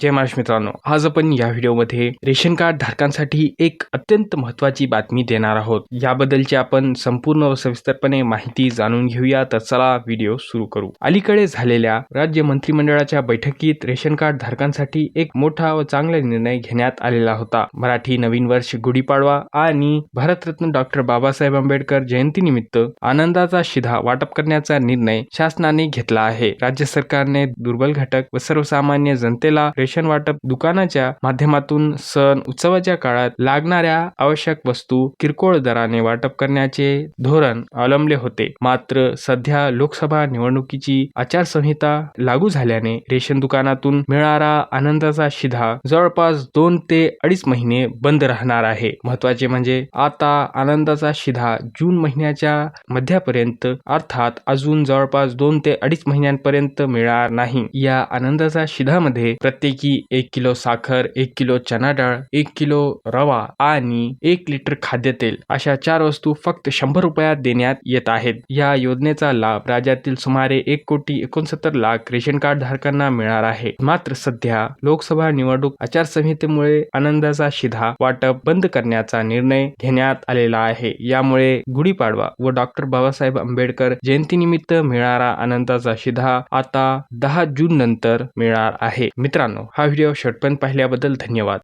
जय महाराष्ट्र मित्रांनो आज आपण या व्हिडिओमध्ये रेशन कार्ड धारकांसाठी एक अत्यंत महत्वाची बातमी देणार आहोत. याबद्दलची आपण संपूर्ण व सविस्तरपणे माहिती जाणून घेऊया तर चला व्हिडिओ सुरू करू. अलीकडे झालेल्या राज्य मंत्रिमंडळाच्या बैठकीत रेशन कार्ड धारकांसाठी एक मोठा व चांगला निर्णय घेण्यात आलेला होता. मराठी नवीन वर्ष गुढीपाडवा आणि भारतरत्न डॉक्टर बाबासाहेब आंबेडकर जयंतीनिमित्त आनंदाचा शिधा वाटप करण्याचा निर्णय शासनाने घेतला आहे. राज्य सरकारने दुर्बल घटक व सर्वसामान्य जनतेला रेशन वाटप दुकानाच्या माध्यमातून सण उत्सवाच्या काळात लागणाऱ्या आवश्यक वस्तू किरकोळ दराने वाटप करण्याचे धोरण अवलंबले होते. मात्र सध्या लोकसभा निवडणुकीची आचारसंहिता लागू झाल्याने रेशन दुकानातून मिळणारा आनंदाचा शिधा जवळपास दोन ते अडीच महिने बंद राहणार आहे. महत्त्वाचे म्हणजे आता आनंदाचा शिधा जून महिन्याच्या मध्यापर्यंत अर्थात अजून जवळपास दोन ते अडीच महिन्यांपर्यंत मिळणार नाही. या आनंदाचा शिधामध्ये प्रत्येक एक किलो साखर एक किलो चना डाळ एक किलो रवा आणि एक लिटर खाद्यतेल अशा चार वस्तू फक्त शंभर रुपयात देण्यात येत आहेत. या योजनेचा लाभ राज्यातील सुमारे एक कोटी एकोणसत्तर लाख रेशन कार्ड धारकांना मिळणार आहे. मात्र सध्या लोकसभा निवडणूक आचारसंहितेमुळे आनंदाचा शिधा वाटप बंद करण्याचा निर्णय घेण्यात आलेला आहे. यामुळे गुढीपाडवा व डॉक्टर बाबासाहेब आंबेडकर जयंतीनिमित्त मिळणारा आनंदाचा शिधा आता दहा जून नंतर मिळणार आहे. मित्रांनो हा व्हिडिओ शेवटपर्यंत पाहिल्याबद्दल धन्यवाद.